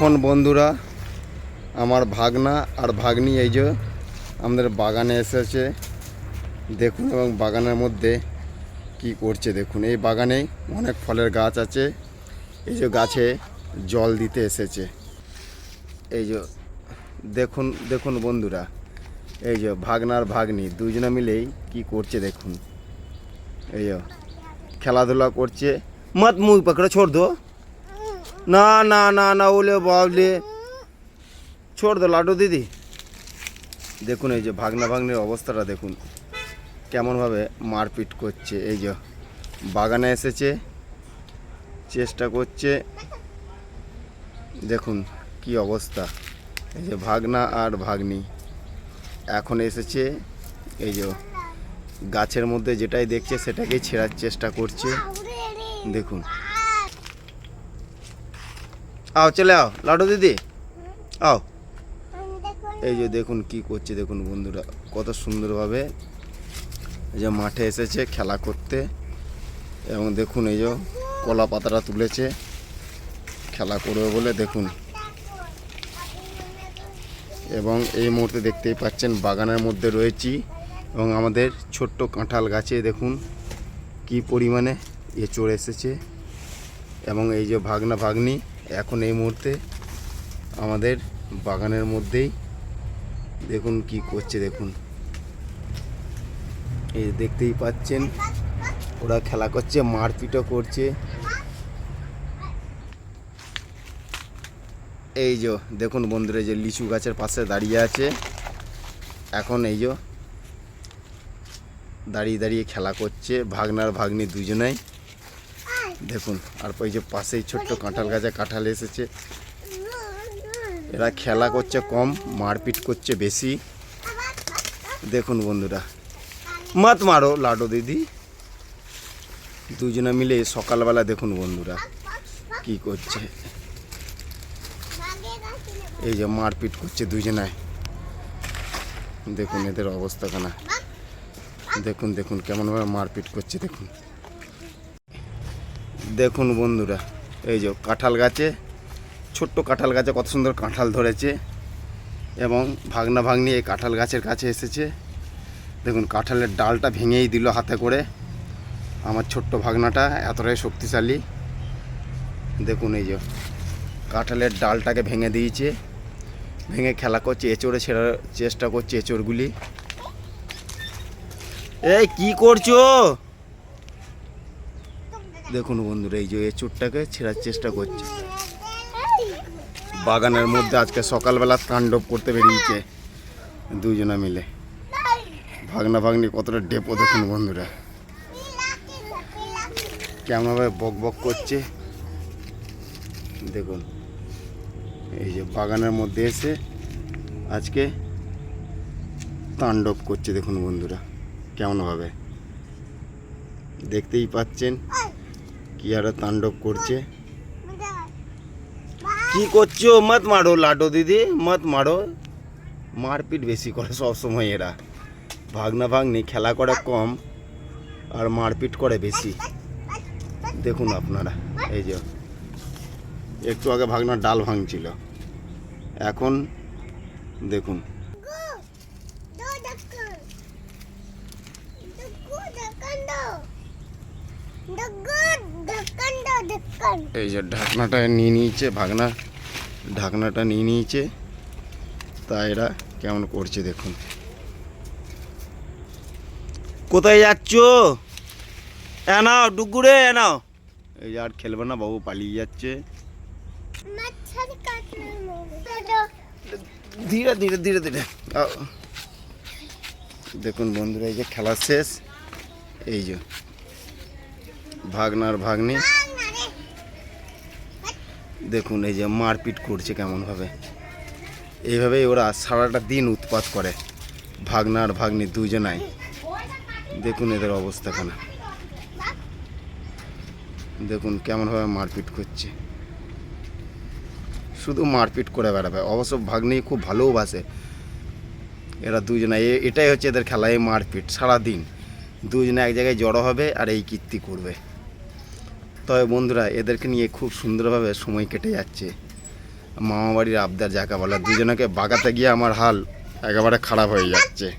এখন বন্ধুরা, আমার ভাগনা আর ভাগ্নি এই যে আমাদের বাগানে এসেছে। দেখুন এবং বাগানের মধ্যে কি করছে, দেখুন। এই বাগানে অনেক ফলের গাছ আছে। এই যে গাছে জল দিতে এসেছে। এই যে দেখুন দেখুন বন্ধুরা, এই যে ভাগনার ভাগ্নি দুজনে মিলেই কি করছে, দেখুন। এই যে খেলাধুলা করছে। মাত মুখ পকড়ে ছোড় দো। না না না না, ওলে বাবলে। ছোট দো লাড্ডু দিদি। দেখুন এই যে ভাগনা ভাগ্নির অবস্থাটা দেখুন। কেমনভাবে মারপিট করছে। এই যে বাগানে এসেছে, চেষ্টা করছে। দেখুন কি অবস্থা। এই যে ভাগনা আর ভাগ্নি এখন এসেছে। এই যে গাছের মধ্যে যেটাই দেখছে সেটাকেই ছেঁড়ার চেষ্টা করছে। দেখুন আও চলে আও লাডু দিদি। আও। এই যে দেখুন কি করছে দেখুন বন্ধুরা কত সুন্দরভাবে এই যে মাঠে এসেছে খেলা করতে। এবং দেখুন এই যে কলা পাতাটা তুলেছে খেলা করবে বলে দেখুন। এবং এই মুহূর্তে দেখতেই পাচ্ছেন বাগানের মধ্যে রয়েছি। এবং আমাদের ছোট্ট কাঁঠাল গাছে দেখুন কি পরিমাণে এঁচড় এসেছে। এবং এই যে ভাগনা ভাগ্নি এখন এই মুহূর্তে আমাদের বাগানের মধ্যেই দেখুন কি করছে, দেখুন। এই দেখতেই পাচ্ছেন, ওরা খেলা করছে, মারপিটও করছে। এই যে, দেখুন বন্ধুরা যে লিচু গাছের পাশে দাঁড়িয়ে আছে। এখন এই যে দাঁড়িয়ে দাঁড়িয়ে খেলা করছে, ভাগনার ভাগ্নি দুজনেই। দেখুন আর ওই যে পাশেই ছোট্ট কাঁঠাল গাছে কাঁঠাল এসেছে। এরা খেলা করছে কম মারপিট করছে বেশি। দেখুন বন্ধুরা মাত মারো লাডো দিদি। দুজনে মিলে সকালবেলা দেখুন বন্ধুরা কি করছে। এই যে মারপিট করছে দুজনায়। দেখুন এদের অবস্থা কেনা। দেখুন দেখুন কেমনভাবে মারপিট করছে দেখুন। দেখুন বন্ধুরা, এই যে কাঁঠাল গাছে, ছোট্ট কাঁঠাল গাছে কত সুন্দর কাঁঠাল ধরেছে এবং ভাগনা ভাগ্নি এই কাঁঠাল গাছের কাছে এসেছে। দেখুন কাঁঠালের ডালটা ভেঙেই দিল হাতে করে। আমার ছোট্ট ভাগনাটা এতটাই শক্তিশালী। দেখুন এই যে কাঁঠালের ডালটাকে ভেঙে দিয়েছে। ভেঙে খেলা করছে, এঁচড়ে ছেড়ার চেষ্টা করছে এঁচড়গুলি। এই কি করছ? দেখুন বন্ধুরা, এই যে এঁচড়টাকে ছেঁড়ার চেষ্টা করছে। বাগানের মধ্যে আজকে সকালবেলা তাণ্ডব করতে বেরিয়েছে দুজনা মিলে। ভাগনা ভাগ্নি কতটা ডেপো দেখুন বন্ধুরা। কেমনভাবে বক বক করছে। দেখুন, এই যে বাগানের মধ্যে এসে আজকে তাণ্ডব করছে দেখুন বন্ধুরা, কেমনভাবে। দেখতেই পাচ্ছেন। কি আরও তাণ্ডব করছে কি করছ মত মারো লাডো দিদি মত মারো মারপিট বেশি করে সব সময় এরা ভাগনা ভাগ্নি খেলা করে কম আর মারপিট করে বেশি দেখুন আপনারা এই যে একটু আগে ভাগনার ডাল ভাঙছিল এখন দেখুন এই যে ঢাকনাটা নিয়ে নিয়েছে ভাগনা ঢাকনাটা নিয়ে নিয়েছে। তা এরা কেমন করছে দেখুন। কোথায় যাচ্ছ? এনাও ডুগুরে এনাও এই যে আর খেলবে না বাবু পালিয়ে যাচ্ছে। ধীরে ধীরে ধীরে ধীরে। দেখুন বন্ধুরা এই যে খেলা শেষ। এই যে ভাগনার ভাগ্নি। দেখুন, এই যে মারপিট করছে কেমনভাবে। এইভাবেই ওরা সারাটা দিন উৎপাত করে ভাগনার ভাগ্নি দুজনাই। দেখুন এদের অবস্থাখানা দেখুন কেমনভাবে মারপিট করছে। শুধু মারপিট করে বেড়াবে, অবশ্য ভাগ্নি খুব ভালোবাসে। এরা দুজনে এটাই হচ্ছে এদের খেলা, এই মারপিট, সারাদিন। দুজনে এক জায়গায় জড়ো হবে আর এই কীর্তি করবে। তবে বন্ধুরা, এদেরকে নিয়ে খুব সুন্দরভাবে সময় কেটে যাচ্ছে। মামাবাড়ির আবদার যাকে বলে, দুজনকে বাগাতে গিয়ে আমার হাল একেবারে খারাপ হয়ে যাচ্ছে।